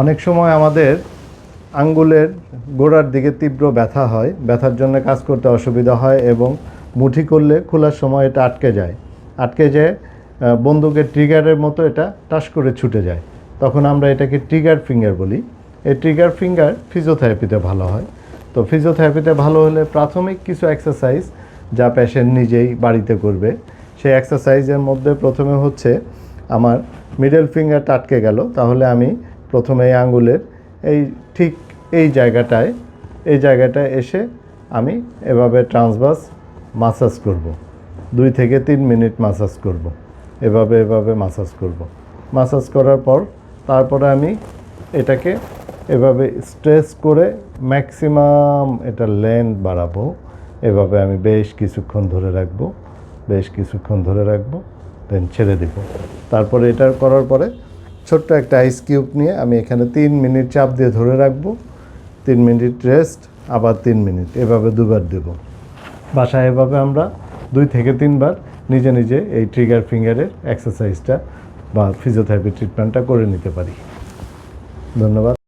অনেক সময় আমাদের আঙ্গুলের গোড়ার দিকে তীব্র ব্যথা হয়, ব্যথার জন্য কাজ করতে অসুবিধা হয় এবং মুঠি করলে খোলার সময় এটা আটকে যায়। আটকে যায় বন্দুকের ট্রিগারের মতো এটা টাস করে ছুটে যায়। তখন আমরা এটাকে ট্রিগার ফিঙ্গার বলি। এই ট্রিগার ফিঙ্গার ফিজিওথেরাপিতে ভালো হয়। তো ফিজিওথেরাপিতে ভালো হলে প্রাথমিক কিছু এক্সারসাইজ যা পেশেন্ট নিজেই বাড়িতে করবে। সেই এক্সারসাইজের মধ্যে প্রথমে হচ্ছে, আমার মিডল ফিঙ্গারটা আটকে গেল, তাহলে আমি প্রথমে এই আঙ্গুলের এই ঠিক এই জায়গাটায় এই জায়গাটায় এসে আমি এভাবে ট্রান্সভার্স মাসাজ করব। দুই থেকে তিন মিনিট মাসাজ করব। এভাবে এভাবে মাসাজ করব। মাসাজ করার পর তারপরে আমি এটাকে এভাবে স্ট্রেস করে ম্যাক্সিমাম এটা লেন্থ বাড়াবো এভাবে আমি বেশ কিছুক্ষণ ধরে রাখব, বেশ কিছুক্ষণ ধরে রাখব, দেন ছেড়ে দিব তারপরে এটা করার পরে ছোট্ট একটা আইস কিউব নিয়ে আমি এখানে তিন মিনিট চাপ দিয়ে ধরে রাখব। তিন মিনিট রেস্ট আবার তিন মিনিট। এভাবে দুবার দেব। বাসায় এভাবে আমরা দুই থেকে তিনবার নিজে নিজে এই ট্রিগার ফিঙ্গারের এক্সারসাইজটা বা ফিজিওথেরাপি ট্রিটমেন্টটা করে নিতে পারি। ধন্যবাদ।